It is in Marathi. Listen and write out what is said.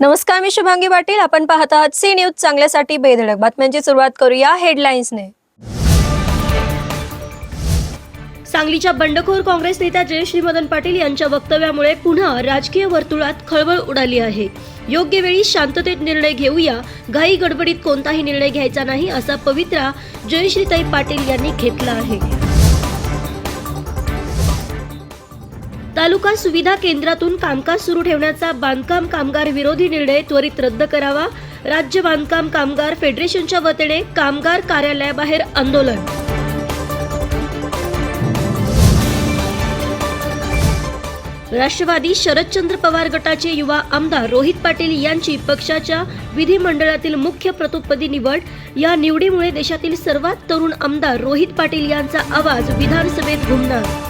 नमस्कार मी शुभांगी पाटील. आपण पाहत आहात सी न्यूज. चांगल्यासाठी बेधडक बातम्यांची सुरुवात करूया हेडलाईन्सने सांगलीच्या बंडखोर काँग्रेस नेत्या जयश्री मदन पाटील यांच्या वक्तव्यामुळे पुन्हा राजकीय वर्तुळात खळबळ उडाली आहे. योग्य वेळी शांततेत निर्णय घेऊया. घाई गडबडीत कोणताही निर्णय घ्यायचा नाही असा पवित्रा जयश्रीताई पाटील यांनी घेतला आहे. तालुका सुविधा केंद्रातून कामकाज सुरू ठेवण्याचा बांधकाम कामगार विरोधी निर्णय त्वरित रद्द करावा. राज्य बांधकाम कामगार फेडरेशनच्या वतीने कामगार कार्यालयाबाहेर आंदोलन. राष्ट्रवादी शरदचंद्र पवार गटाचे युवा आमदार रोहित पाटील यांची पक्षाच्या विधिमंडळातील मुख्य प्रतोपदी निवड. या निवडीमुळे देशातील सर्वात तरुण आमदार रोहित पाटील यांचा आवाज विधानसभेत घुमणार.